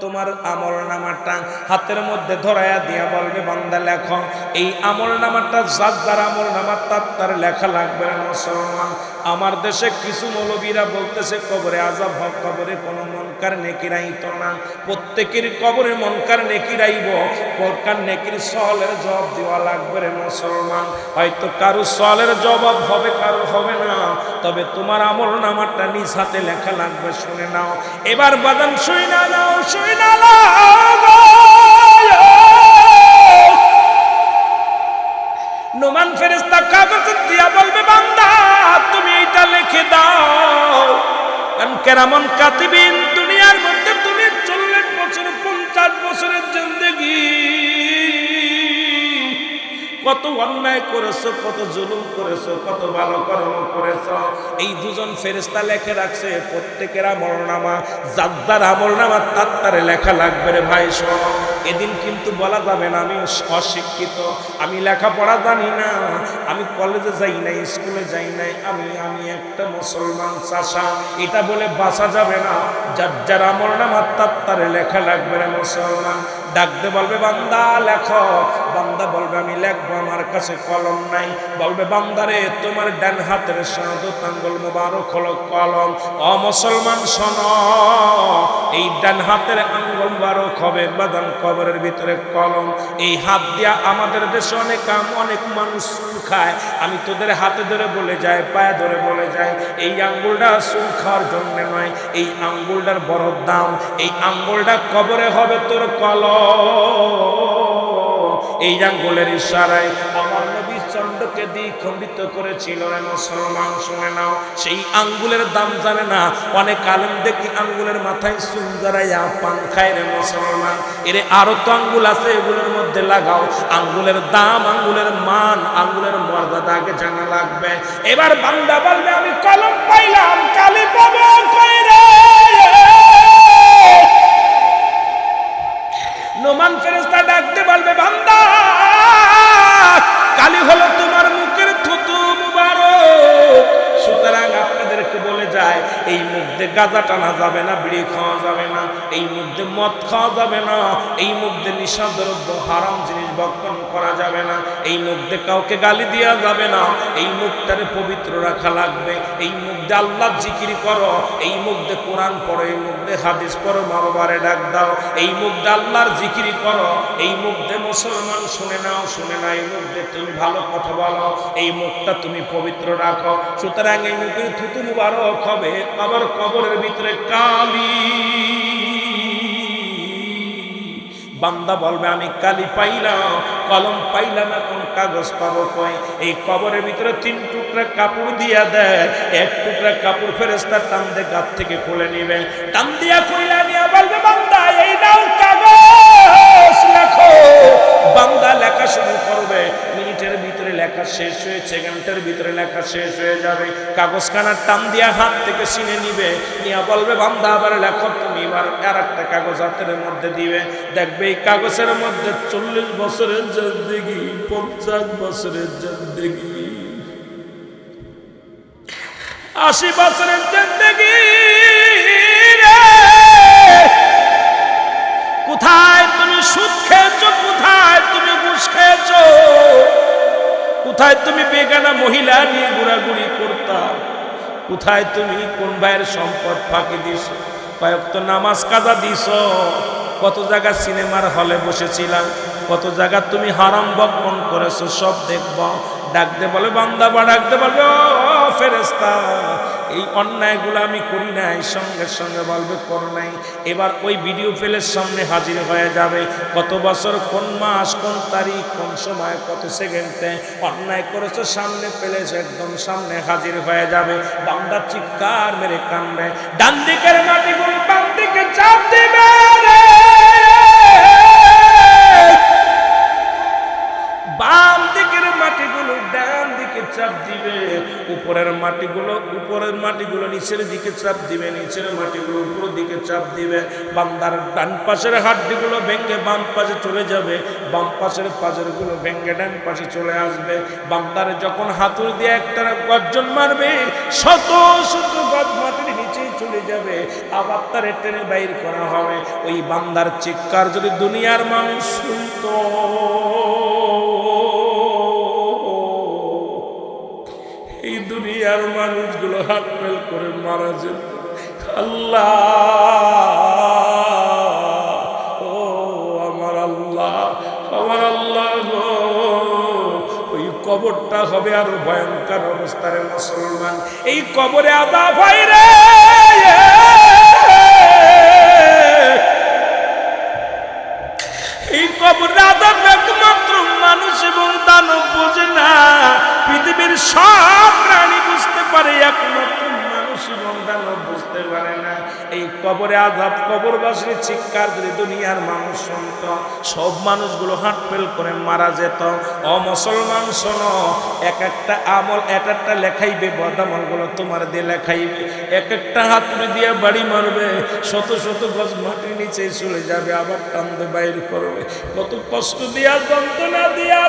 তোমার আমল নামাটা হাতের মধ্যে ধরাইয়া দিয়া বলবে, বান্দা লেখ, এই আমল নামাটা যার যার আমল তার তার লেখা লাগবে না মুসলমান। আমার দেশে কিছু মৌলবীরা বলতেছে, কবরে আজাব হক, কবরে কোনো মনকার নেকিরাইত না। প্রত্যেকের কবরে মনকার নেকিরাইব পরকার নেকির সলের জবাব দেওয়া লাগবে রে মুসলমান। হয়তো কারও সলের জবাব হবে, কারও হবে না। তবে তোমার আমল নামাটা নিজ হাতে লেখা লাগবে, শুনে নাও। এবার বাদান শুই না নাও শুই না নোমান ফেরেস্তা কাগজ দিয়া বলবে বান্দা তুমি এটা লিখে দাও। কারণ কেরামন কাতিবিন দুনিয়ার মধ্যে তুমি চল্লিশ বছর, পঞ্চাশ বছরের জিন্দগি। কত অন্যায় করেছ, কত জুলুম করেছ, কত ভালো কর্ম করেছ। এই দুজন ফেরেস্তা লেখে রাখছে, প্রত্যেকের আমল নামা যাদ্দার আমল নামা তার তারে লেখা লাগবে রে ভাই, শোনো। এদিন কিন্তু বলা যাবে না, আমি অশিক্ষিত, আমি লেখাপড়া জানি না, আমি কলেজে যাই না স্কুলে যাই নাই, আমি আমি একটা মুসলমান চাষা, এটা বলে বাসা যাবে না। যার যার আমল নামা তার, তারে লেখা লাগবে না মুসলমান। ডাকতে বলবে, বান্দা, লেখো বান্দা বলবে, আমি লেখবো আমার কাছে কলম নাই। বলবে, বান্দারে, তোমার ডান হাতের শাহাদত আঙ্গুল মুবারক হলো কলম। অ মুসলমান, শোন, এই ডান হাতের আঙ্গুল মুবারক হবে বাদান কবরের ভিতরে কলম। এই হাত দিয়া আমাদের দেশে অনেক কাম, অনেক মানুষ খায়। আমি তোদের হাতে ধরে বলে যাই, পায়ে ধরে বলে যাই, এই আঙ্গুলটা চুল খাওয়ার জন্য নয়। এই আঙ্গুলটার বড় দাম, এই আঙ্গুলটা কবরে হবে তোর কলম। এই আঙ্গুলের ইশারায় আমার নবী চন্দ্রকে দ্বিখণ্ডিত করেছিল। মুসলমান, শুনে নাও, সেই আঙ্গুলের দাম জানে না। অনেক আলেম দেখি আঙ্গুলের মাথায় চুন জড়াইয়া পান খায় রে মুসলমান। এর আরও তো আঙ্গুল আছে, এগুলোর মধ্যে লাগাও। আঙ্গুলের দাম, আঙ্গুলের মান, আঙ্গুলের মর্যাদা আগে জানা লাগবে। এবার বান্দা বলবে, আমি কলম পাইলাম, কালি পাবো কই রে? নোমান ফেরেস্তা ডাকতে পারবে বান্দা, কালি হলো তোমার মুখের থুতু মুবারক। সুতরাং আপনাদেরকে বলে যায়, এই মধ্যে গাঁজা টানা যাবে না, বিড়ি খাওয়া যাবে না, এই মধ্যে মদ খাওয়া যাবে না, এই মধ্যে নিঃসাদ্রব্য হারাম জিনিস বক্ষণ করা যাবে না, এই মধ্যে কাউকে গালি দেওয়া যাবে না, এই মুখটারে পবিত্র রাখা লাগবে, এই মুখে আল্লাহ জিকিরি করো, এই মুখে কোরআন পড়ো, এই মুখে হাদিস পড়ো, মা ডাক দাও, এই মুখে আল্লাহর জিকিরি করো, এই মুখে মুসলমান শুনে নাও, শুনে না এই মুখে তুমি ভালো কথা বলো, এই মুখটা তুমি পবিত্র রাখো, সুতরাং এই মুখের থুতু মুবারক হবে, আবার কবরের ভিতরে কালি। বান্দা বলবে, আমি কালি পাইলাম, কলম পাইলাম এখন কাগজ পাবো কয় এই কবরের ভিতরে তিন টুকরা কাপড় দিয়া দেয়, এক টুকরা কাপড় ফেরেস্তার টান দিয়ে গাত থেকে খুলে নিবে। টান দিয়া খুলে নিয়ে বলবে, বান্দা, এই নাও বান্দা লেখা শুরু করবে। মিনিটের ভিতরে লেখা শেষ হয়ে সেকেন্ডের ভিতরে লেখা শেষ হয়ে যাবে। কাগজ খানার টান দিয়া হাত থেকে ছিনে নিবে। নিয়ে বলবে, বান্দা, আবার লেখো, তুমি এবার আর একটা কাগজ হাতের মধ্যে দিবে। দেখবে এই কাগজের মধ্যে চল্লিশ বছরের জিন্দগি, পঞ্চাশ বছরের জিন্দগি। আশি বছরের জিন্দগি কোথায় তুমি সুদ খেয়েছো? কোথায় তুমি বেগানা মহিলা নিয়ে ঘোরাঘুরি করতা? কোথায় তুমি? কোন ভাইয়ের সম্পদ ফাঁকি দিস? তো নামাজ কাজা দিস। কত জায়গা সিনেমার হলে বসেছিলাম কত জায়গা তুমি হারাম বক্ষণ করেছ? সব দেখব। ডাকতে বলে, বান্দা বা ডাকতে বলবে ফেরেস্তা এই অন্যায়গুলো আমি করি নাই, সঙ্গে সঙ্গে বলবে করো নাই। এবার ওই ভিডিও ফেলের সামনে হাজির হয়ে যাবে। কত বছর, কোন মাস, কোন তারিখ, কোন সময়, কত সেকেন্ডে অন্যায় করেছ, সামনে পেলেছো একদম সামনে হাজির হয়ে যাবে। বান্দা চিৎকার মেরে কানবে ডান দিকের মাটিগুলো বাম দিকে চাপ দিবে বাম দিকের মাটিগুলো ডান দিকে চাপ দিবে। উপরের মাটিগুলো উপরের মাটিগুলো নিচের দিকে চাপ দিবে, নিচের মাটিগুলো উপরের দিকে চাপ দিবে। বান্দার ডান পাশের হাড্ডিগুলো ভেঙে বাম পাশে চলে যাবে, বাম পাশের পাশেরগুলো ভেঙে ডান পাশে চলে আসবে। বান্দার যখন হাতুড় দিয়ে একটা গর্জন মারবে, শত শত গজ মাটির নিচে চলে যাবে। আবার তার টেনে বাইর করা হবে। ওই বান্দার চিৎকার যদি দুনিয়ার মানুষ শুনতো। দুনিয়ার মানুষগুলো হাত করে মারা যেত। আল্লাহ, ও আমার আল্লাহ আমার আল্লাহ গো, ওই কবরটা হবে আরও ভয়ঙ্কর অবস্থায় মুসলমান। এই কবরে আদা ভাই রে। এই কবরে আদাব একমাত্র এবং দানব বোঝে না। পৃথিবীর সব প্রাণী বুঝতে পারে, একমাত্র মানুষ এবং দানব বুঝতে পারে না। এই কবরে আজাদ কবরবাসীর চিৎকার যদি দুনিয়ার মানুষ শুনত, সব মানুষগুলো হাট ফেল করে মারা যেত। অমুসলমান শোনো, এক একটা আমল, এক একটা লেখাইবে, বদামলগুলো তোমার দিয়ে লেখাইবে। এক একটা হাতুড়ি দিয়ে বাড়ি মারবে, শত শত গজ মাটির নিচে চলে যাবে, আবার টানতে বাইর করবে। কত কষ্ট দিয়া, যন্ত্রণা দিয়া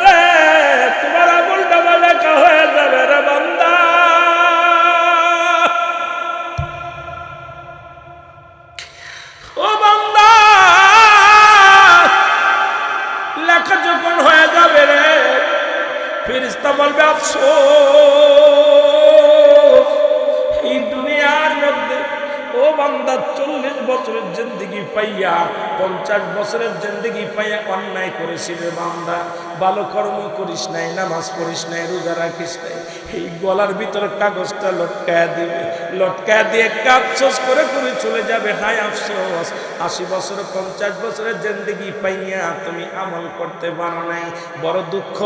নামাজ পড়িস নাই, রোজা রাখিস নাই। এই গলার ভিতরে কাগজটা লটকায়া দিবে। লটকায় দিয়ে কাপসোস করে করে চলে যাবে। হায় আফসোস, আশি বছর, পঞ্চাশ বছরের জিন্দিগি পাইয়া তুমি আমল করতে পারো নাই। বড় দুঃখ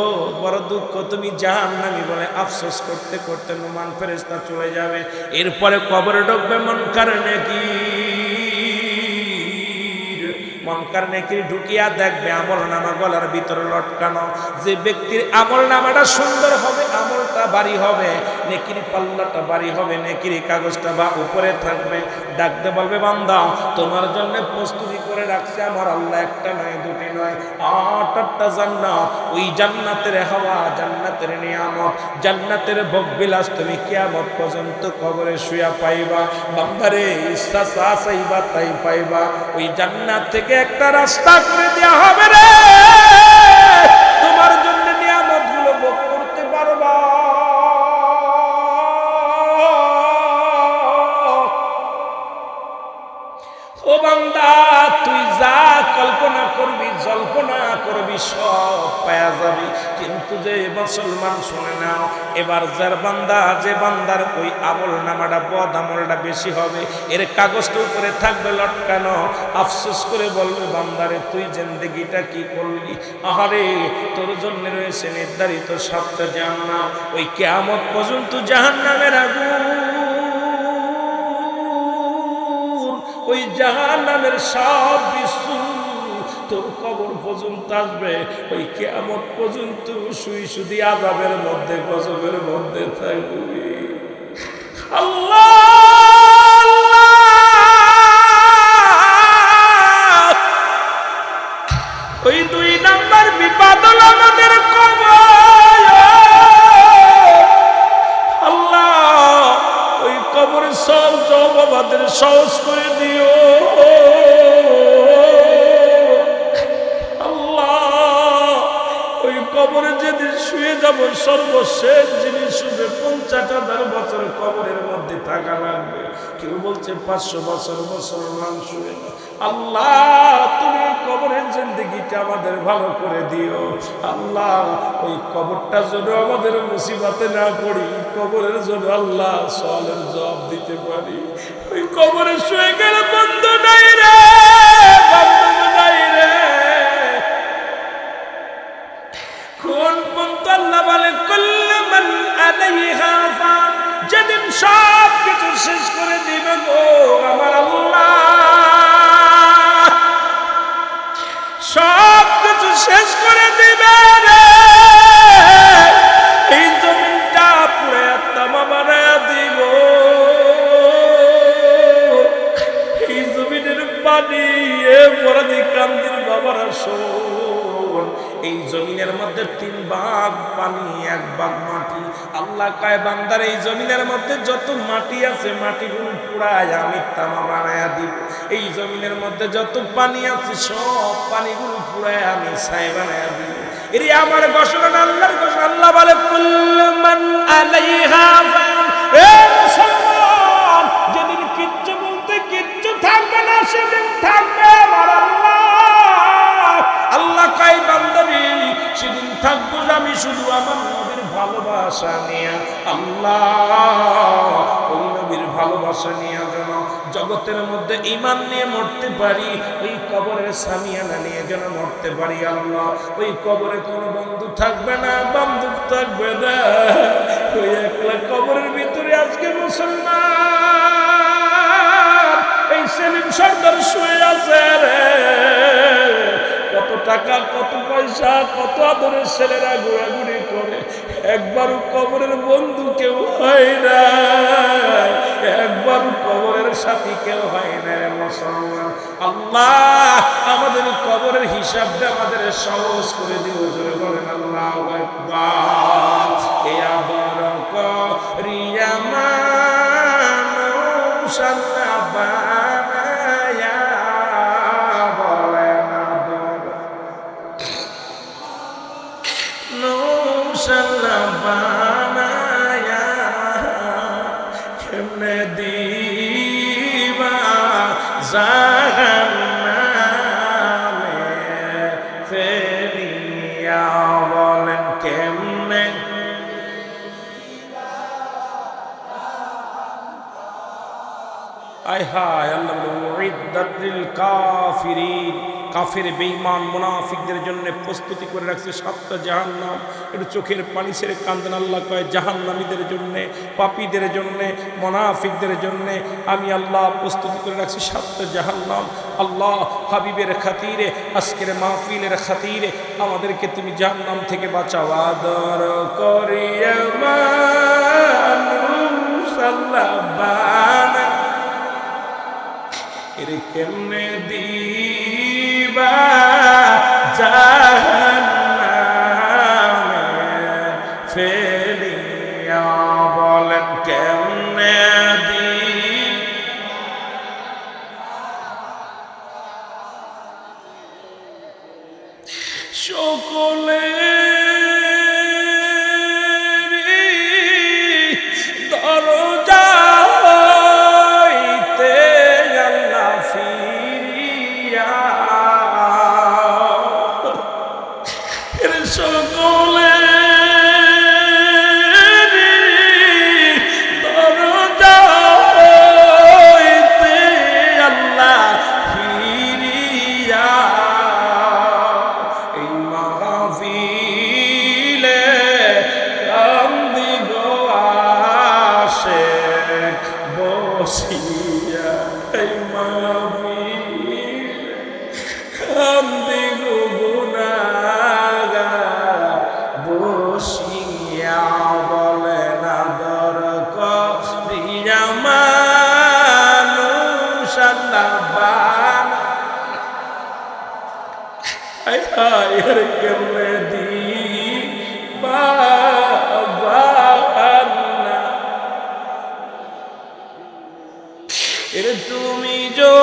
বড় দুঃখ, তুমি জাহান নামি বলে আফসোস করতে করতে নোমান ফেরেস্তা চলে যাবে। এরপরে কবরে ঢুকবে মন কারণে কি মনকার নেকির ঢুকিয়া দেখবে আমল নামা গলার ভিতরে লটকানো। যে ব্যক্তির আমল নামাটা সুন্দর হবে, আমলটা বাড়ি হবে, নেকির পাল্লাটা বাড়ি হবে, নেকির কাগজটা বা উপরে থাকবে। ডাকতে বলবে, বান্দা, তোমার জন্য প্রস্তুতি করে রাখছে আমার আল্লাহ, একটা নয়, দুটি নয়, আট, আটটা জান্নাত। ওই জান্নাতের হাওয়া, জান্নাতের নিয়ামত, জান্নাতের ভোগবিলাস তুমি কিয়ামত পর্যন্ত কবরে শুয়া পাইবা। বান্দারে, ইচ্ছা চা চাইবা তাই পাইবা। ওই জান্নাত থেকে একটা রাস্তা করে দেওয়া হবে রে। তোমার জন্য নিয়ামতগুলো ভোগ করতে পারবা। ও বান্দা, তুই যা কল্পনা করবি, জল্পনা করবি, সব পায়া যাবি। কিন্তু যে মুসলমান শুনে নাও এবার যার বান্দা, যে বান্দার ওই আমল নামাটা, বদ আমলটা বেশি হবে, এর কাগজটা উপরে থাকবে লটকানো। আফসোস করে বলবে, বান্দারে, তুই জিন্দগিটা কি করলি? আহারে, তোর জন্য রয়েছে নির্ধারিত সাতটা জাহান্নাম। ওই কেয়ামত পর্যন্ত জাহান্নামের আগুন। ওই জাহান নামের সব বিশ্ব তোর পর্যন্ত আসবে ওই কেয়ামত পর্যন্ত শুই শুধু আজাবের মধ্যে গজবের মধ্যে থাকবি। আল্লাহ! সর্বশেষ জিনিস শুধু পঞ্চাশ হাজার বছর কবরের মধ্যে থাকা লাগবে, কেউ বলছে পাঁচশো বছর শুয়ে। না। আল্লাহ, তুমি কবরের জিন্দগিটা আমাদের ভালো করে দিও। আল্লাহ, ওই কবরটা যেন আমাদের মুসিবাতে না পড়ি, কবরের জন্য আল্লাহ সলের জবাব দিতে পারি। ওই কবরে শুয়ে গেলে বন্ধ নাই রে। যেদিন সব কিছু শেষ করে দিবে গো আমার আল্লাহ। সব কিছু শেষ করে দিবে রে। এই জমিনটা পুরে তামা দিব। এই জমিনের পানি, এ পরাধি কান্দির মধ্যে তিন ভাগ পানি, এক ভাগ মাটি। আল্লাহ কয় বান্দার এই জমিনের মধ্যে যত মাটি আছে, মাটিগুলো পুরায় আমি তামা বানায়া দিব। এই জমিনের মধ্যে যত পানি আছে, সব পানিগুলো পুরায় আমি ছাই বানায়া দিব। এর আমার ঘোষণা আল্লাহর ঘোষণা। আল্লাহ বলে কুল্লুমান আলাইহা এ মুসলমান, যেদিন কিচ্ছু বলতে কিচ্ছু থাকবে না, সেদিন থাকবে আমার আল্লাহ। আল্লাহ কাই বান্দবী, সেদিন থাকব আমি শুধু আমার ভালোবাসা নিয়ে, আল্লাহ, ওই নবীর ভালোবাসা নিয়ে যেন জগতের মধ্যে ইমান নিয়ে মরতে পারি, ওই কবরের সামিয়ানা নিয়ে যেন মরতে পারি, আল্লাহ, ওই কবরে কোনো বন্ধু থাকবে না, বান্ধব থাকবে না, ওই একলা কবরের ভিতরে আজকে মুসলমান, এই সেলিম সর্দার শুয়ে আছে রে। কত টাকা, কত পয়সা, কত আদরের ছেলেরা ঘোরাঘুরি করে একবারও কবরের বন্ধু কেউ হয় না একবার কবরের সাথী কেউ হয় না মুসলমান। আল্লাহ, আমাদের কবরের হিসাবটা আমাদের সহজ করে দিও, জোরে বলেন, আল্লাহ একবার এ আবার জাহান্নামে ফেলিয়া বলেন কেমনে? আয় হায় আল্লাহ বলে কাফিরিন। কাফের, বেঈমান, মুনাফিকদের জন্য প্রস্তুতি করে রাখছে সাতটা জাহান্নাম। একটু চোখের পানি ছেড়ে কান্দন, আল্লাহ কয়, জাহান্নামীদের জন্য, পাপীদের জন্যে, মোনাফিকদের জন্যে আমি আল্লাহ প্রস্তুতি করে রাখছি সাতটা জাহান্নাম। আল্লাহ হাবিবের খাতিরে, আজকের মাহফিলের খাতিরে আমাদেরকে তুমি জাহান্নাম থেকে বাঁচাও। আদর করিয়া এর কেমনে দিবা জাহান্নামে এর তুমি যো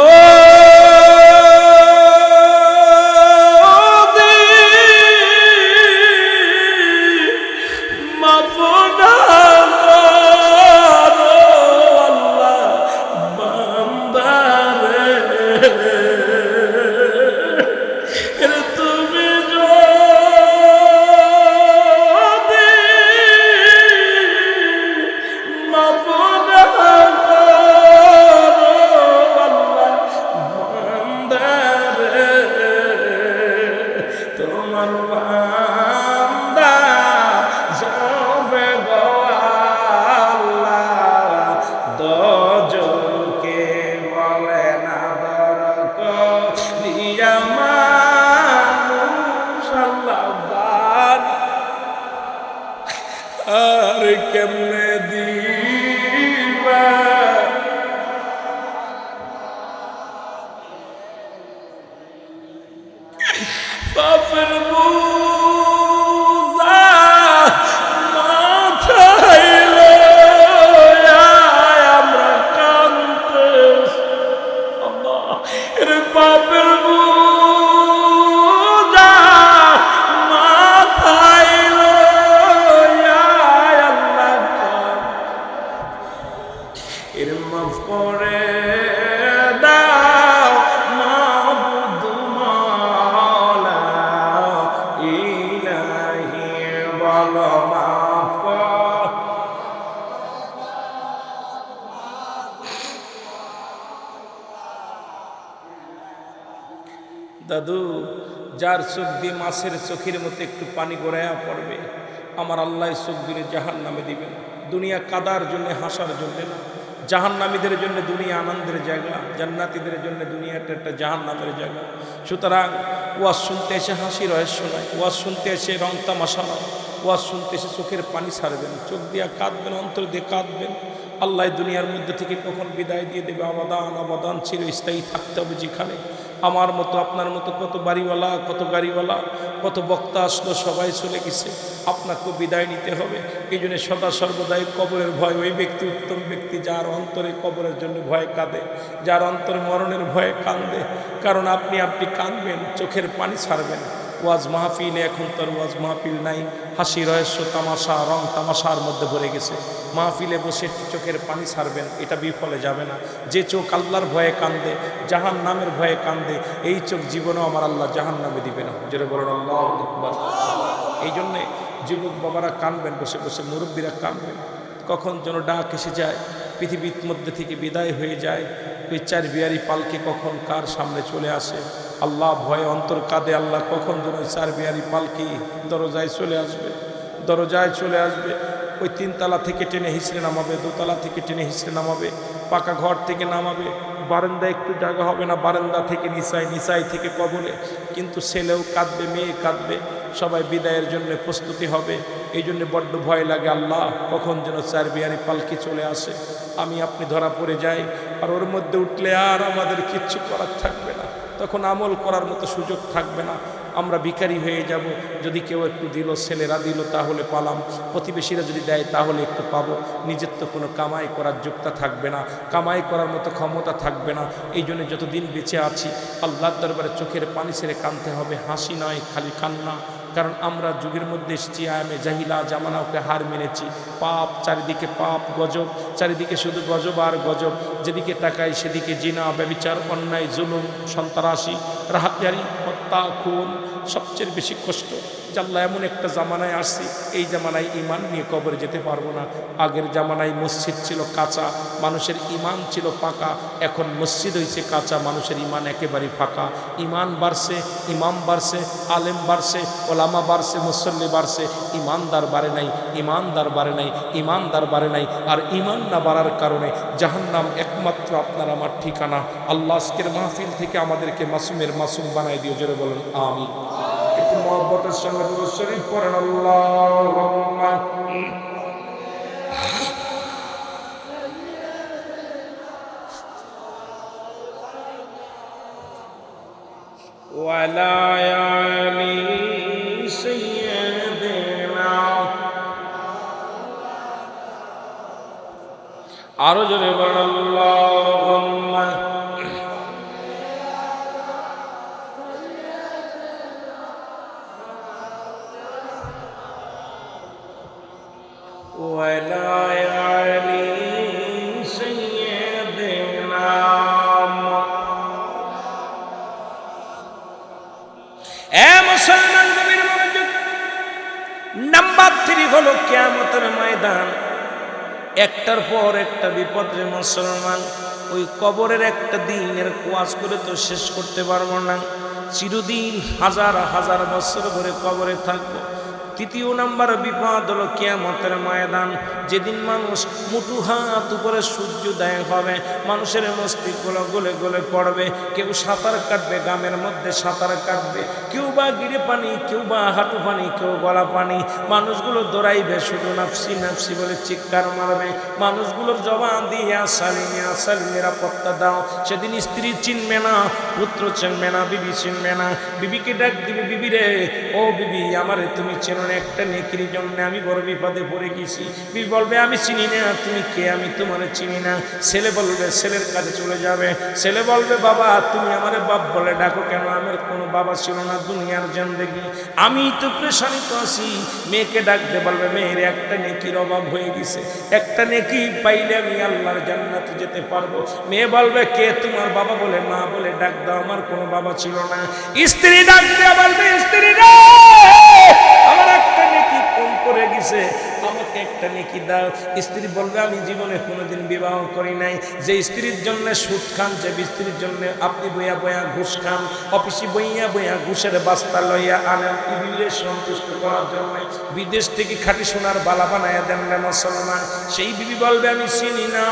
দাদু, যার চোখ দিয়ে মাছের চোখের মতো একটু পানি গড়াইয়া পড়বে, আমার আল্লাহ চোখ দিলে জাহান নামে দিবেন। দুনিয়া কাদার জন্য, হাসার জন্য না। জাহান্নামীদের জন্য দুনিয়া আনন্দের জায়গা, জান্নাতিদের জন্য দুনিয়াটা একটা জাহান্নামের জায়গা। সুতরাং ওয়াজ শুনতে এসে হাসি রহস্য নয় ওয়াজ শুনতে এসে রং তামাশা নয়, ওয়াজ শুনতে এসে চোখের পানি সারবেন, চোখ দিয়ে কাঁদবেন, অন্তর দিয়ে কাঁদবেন আল্লাহ দুনিয়ার মধ্যে থেকে কখন বিদায় দিয়ে দেবে? আবাদান আবাদান চিরস্থায়ী থাকতে হবে যেখানে। আমার মতো, আপনার মতো কত বাড়িওয়ালা, কত গাড়িওয়ালা, কত বক্তা আসলো, সবাই চলে গেছে। আপনাকেও বিদায় নিতে হবে। এই জন্য সদা সর্বদাই কবরের ভয়। ওই ব্যক্তি উত্তম ব্যক্তি, যার অন্তরে কবরের জন্য ভয় কাঁদে, যার অন্তরে মরণের ভয়ে কান্দে কারণ আপনি আপনি কাঁদবেন, চোখের পানি ছাড়বেন। ওয়াজ মাহফিলে, এখন তার ওয়াজ মাহফিল নাই। হাসি, রহস্য, তামাশা, রং তামাশার মধ্যে ভরে গেছে। মাহফিলে বসে চোখের পানি ছাড়বেন, এটা বিফলে যাবে না। যে চোখ আল্লাহর ভয়ে কান্দে জাহান নামের ভয়ে কান্দে, এই চোখ জীবনেও আমার আল্লাহ জাহান নামে দিবে না। যেটা বলেন, আল্লাহ এই জন্যে যুবক বাবারা কানবেন, বসে বসে মুরব্বীরা কানবেন। কখন যেন ডাক এসে যায়, পৃথিবীর মধ্যে থেকে বিদায় হয়ে যায়। ওই চার বিয়ারি পালকে কখন কার সামনে চলে আসে? আল্লাহ ভয়ে অন্তর কাঁদে, আল্লাহ কখন যেন ওই চার বিয়ারি পালকি দরজায় চলে আসবে? দরজায় চলে আসবে। ওই তিনতলা থেকে টেনে হিসড়ে নামাবে, দোতলা থেকে টেনে হিসড়ে নামাবে, পাকা ঘর থেকে নামাবে। বারান্দা একটু জায়গা হবে না, বারান্দা থেকে নিচাই নিচাই থেকে কবলে কিন্তু ছেলেও কাঁদবে, মেয়ে কাঁদবে, সবাই বিদায়ের জন্য প্রস্তুতি হবে। এই জন্য বড্ড ভয় লাগে, আল্লাহ কখন যেন চার বিয়ারি পালকি চলে আসে। আমি আপনি ধরা পড়ে যাই, আর ওর মধ্যে উঠলে আর আমাদের কিচ্ছু করার থাকবে না। তখন আমল করার মতো সুযোগ থাকবে না। আমরা ভিখারি হয়ে যাব। যদি কেউ একটু দিল, ছেলেরা দিল, তাহলে পালাম। প্রতিবেশীরা যদি দেয়, তাহলে একটু পাবো। নিজের তো কোনো কামাই করার যোগ্যতা থাকবে না। কামাই করার মতো ক্ষমতা থাকবে না। এই জন্য যতদিন বেঁচে আছি, আল্লাহর দরবারে চোখের পানি ছেড়ে কানতে হবে। হাসি নয়, খালি কান্না। কারণ আমরা যুগের মধ্যে এসেছি আয়ামে জাহিলা জামানাওকে হার মেনেছি। পাপ চারিদিকে পাপ, গজব। চারিদিকে শুধু গজব আর গজব। যেদিকে তাকাই সেদিকে জিনা, ব্যবিচার, অন্যায়, জুলুম, সন্ত্রাসী রাহাতিয়ারি হত্যা, খুন, সবচেয়ে বেশি কষ্ট। জাল্লা এমন একটা জামানায় আসছি, এই জামানায় ইমান নিয়ে কবরে যেতে পারব না। আগের জামানায় মসজিদ ছিল কাঁচা, মানুষের ইমান ছিল পাকা এখন মসজিদ হয়েছে কাঁচা, মানুষের ইমান একেবারে ফাঁকা। ইমান বাড়ছে, ইমাম বাড়ছে, আলেম বাড়ছে, ওলামা বাড়ছে, মুসল্লি বাড়ছে ইমানদার বাড়ে নাই ইমানদার বাড়ে নাই ইমানদার বাড়ে নাই। আর ইমান না বাড়ার কারণে জাহান্নাম একমাত্র আপনার আমার ঠিকানা। আল্লাহ আজকের মাহফিল থেকে আমাদেরকে মাসুমের মাসুম বানাই দিয়ে জোরে বলেন আমি মহব্বতের সঙ্গে দুরূদ শরীফ পড়েন আল্লাহুম্মা وعلى آل سيدنا আরো জোরে বলেন আল্লাহুম্মা এ নাম্বার থ্রি হলো কেয়ামতের ময়দান। একটার পর একটা বিপদে মুসলমান, ওই কবরের একটা দিনের কোয়াজ করে তো শেষ করতে পারব না। চিরদিন হাজার হাজার বছর ধরে কবরে থাকব। তৃতীয় নাম্বার বিপদ হলো কেয়ামতের ময়দান। যেদিন মানুষ মুটু হাত উপরে সূর্যোদয় হবে, মানুষের মস্তিষ্কগুলো গলে গলে পড়বে, কেউ সাঁতার কাটবে, গ্রামের মধ্যে সাঁতার কাটবে, কেউ বা গিরে পানি, কেউ বা হাঁটু পানি, কেউ গলা পানি। মানুষগুলো দৌড়াইবে, শুধু নাফসি নাফসি বলে চিৎকার মারবে। মানুষগুলোর জবান দিয়ে আসালিনে আসালি নিরাপত্তা দাও। সেদিন স্ত্রী চিনবে না, পুত্র চিনবে না, বিবি চিনবে না। বিবিকে ডাক দিবে, বিবি রে, ও বিবি, আমারে তুমি চেনো না একটা নেকির জন্য আমি বড় বিপদে পড়ে গেছি। বিবি বলবে, আমি চিনি না, তুমি কে? আমি তোমার চিনি না। ছেলে বলবে, ছেলের কাছে চলে যাবে। ছেলে বলবে, বাবা, তুমি আমার বাপ বলে ডাকো কেন? আমার কোনো বাবা ছিল না দুনিয়ার দেখি আমি তো প্রেশানিত আছি। মেয়েকে ডাকতে বলবে, মেয়ের একটা নেকির অভাব হয়ে গেছে। একটা নেকি পাইলে আমি আল্লাহর জান্নাতে যেতে পারব। মেয়ে বলবে, কে তোমার বাবা বলে? মা বলে? ডাক দাও, আমার কোনো বাবা ছিল না। স্ত্রী ডাক দেওয়া বলবে, স্ত্রী রে আমার একটা নেকি কম করে গেছে আমাকে একটা নেকি দাও। স্ত্রী বলবে, আমি জীবনে কোনোদিন বিবাহ করি নাই। যে স্ত্রীর জন্য সুদ খান, যে স্ত্রীর জন্য আপনি বইয়া বইয়া ঘুষ খান, অফিসে বইয়া বইয়া ঘুষের বাস্তা লইয়া আনেন। ইবিলে সন্তুষ্ট করার জন্য বিদেশ থেকে খাঁটি সোনার বালা বানায় দেন না মুসলমান। সেই বিবি বলবে, আমি চিনি না।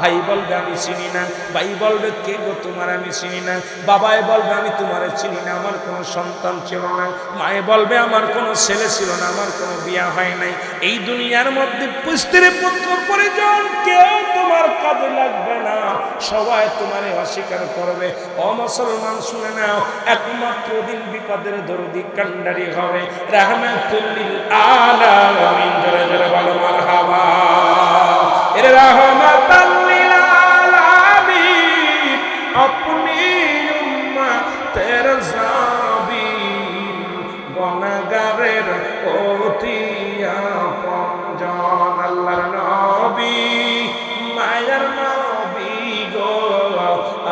ভাই বলবে আমি চিনি না ভাই বলবে কে গো তোমার আমি চিনি না? বাবাই বলবে, আমি তোমার চিনি না, আমার কোনো সন্তান ছিল না। মায়ে বলবে, আমার কোনো ছেলে ছিল না, আমার কোনো বিয়া হয় নাই। এই দুনিয়ার মধ্যে পুস্ত্রী পুত্র পরিজন কেউ তোমার কাজে লাগবে না। সবাই তোমারে অস্বীকার করবে। ও মুসলমান, শুনে নাও, একমাত্র দিন বিপদের দরদি কান্ডারি হবে। রাহমাতুল্লিল আলামিন, জোরে জোরে বলো, মারহাবা। এর রহমাতাল আপনি উম্মতের জাবিন গুনাহগারের অতি আপনজন আল্লাহর নবী মায়ের নবী গো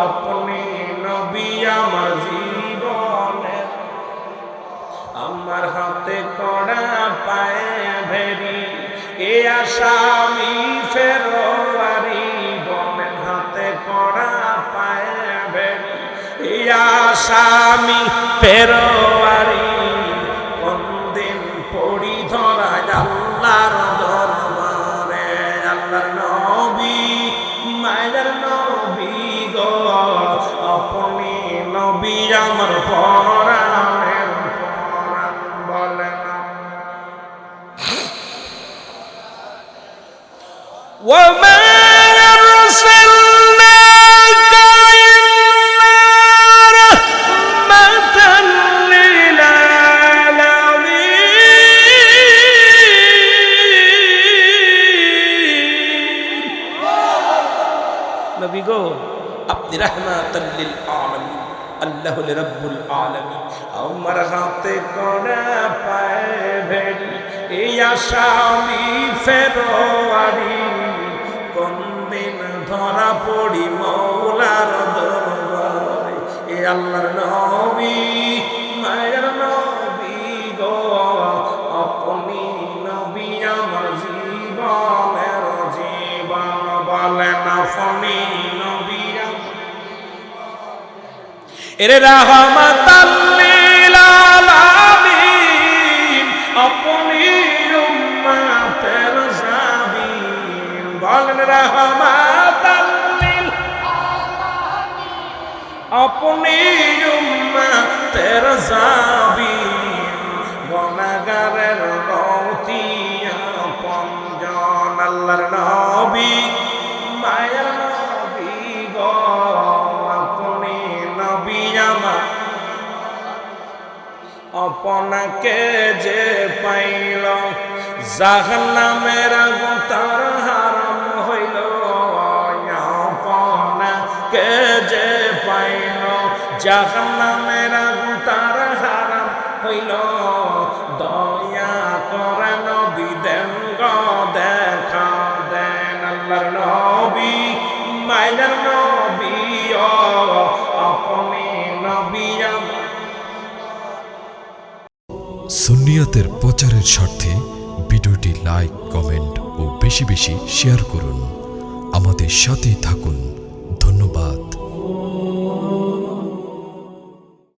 আপনি নবী আমার জীবনের আমার হাতে কড়া পায়ে ভেরি এ আসামি আসামি ফেরোয়ারি, কোনদিন পড়ি ধরা আল্লাহর দরবারে। আল্লাহর নবী, মায়ের নবী গো, আপনি নবী আমার পরাণের পরাণ বলে না আসামি, ফেরোয়ারি। কোন দিন ধরা পড়ি মৌলার দরবারে। এ আল্লাহর নবী, মায়ের নবী গো, আপনি নবী আমার জীবনের জীবন নবী এরে রহমাতাল্লিল আপনাকে যে পাইল জাহান্নামের জাহান্নামের আগুন তার হারাম হইল। দয়া করে নবী দেন দেখা দেন আল্লাহর নবী মাইনার নবী আপনি নবী আমার সুন্নিয়াতের প্রচারের স্বার্থে ভিডিওটি লাইক, কমেন্ট ও বেশি বেশি শেয়ার করুন। আমাদের সাথেই থাকুন।